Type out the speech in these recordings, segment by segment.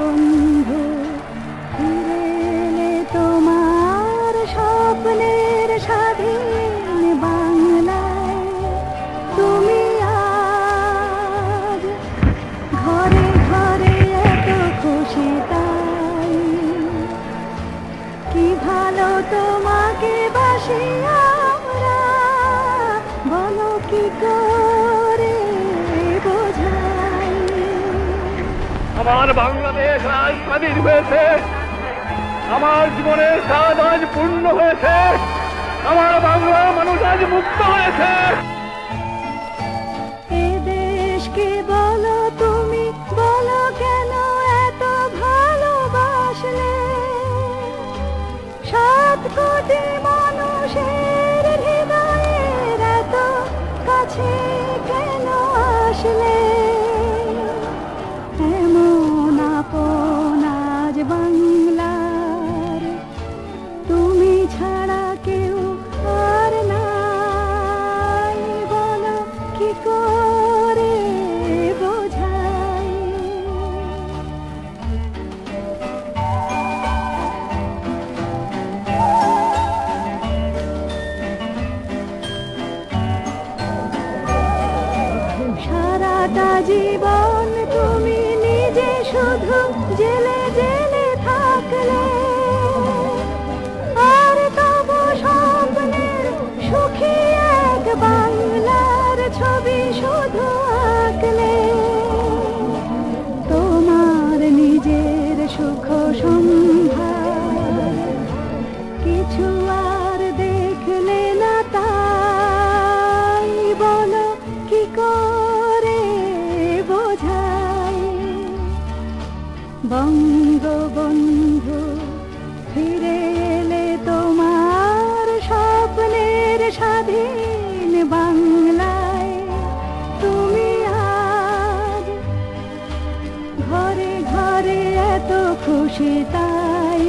বন্ধু ফিরেলে তোমার স্বপ্নের স্বাধীন বাংলায়। তুমি আজ ঘরে ঘরে এত খুশি তাই। কি ভালো তোমাকে বাসিয়া আমরা, বলো কি করে আমার বাংলাদেশ আজ হয়েছে আমার জীবনের কাজ আজ পূর্ণ হয়েছে। আমার বাংলার মানুষ আজ মুক্ত হয়েছে। দেশকে বলো তুমি? বলো ভালোবাসলে? সাত কোটি মানুষের সারাটা জীবন তুমি নিজে শুধু জেলে জেলে থাকলে। আর তব স্বপ্নের সুখী এক বাংলার ছবি শুধু আঁকলে। তোমার নিজের সুখ সম্ভার বঙ্গবন্ধু, ফিরে এলে তোমার স্বপ্নের স্বাধীন বাংলায়। তুমি আজ ঘরে ঘরে এত খুশি তাই।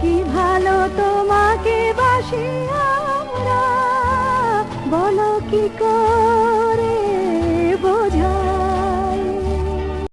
কি ভালো তোমাকে বাসি আমরা, বলো কি করে?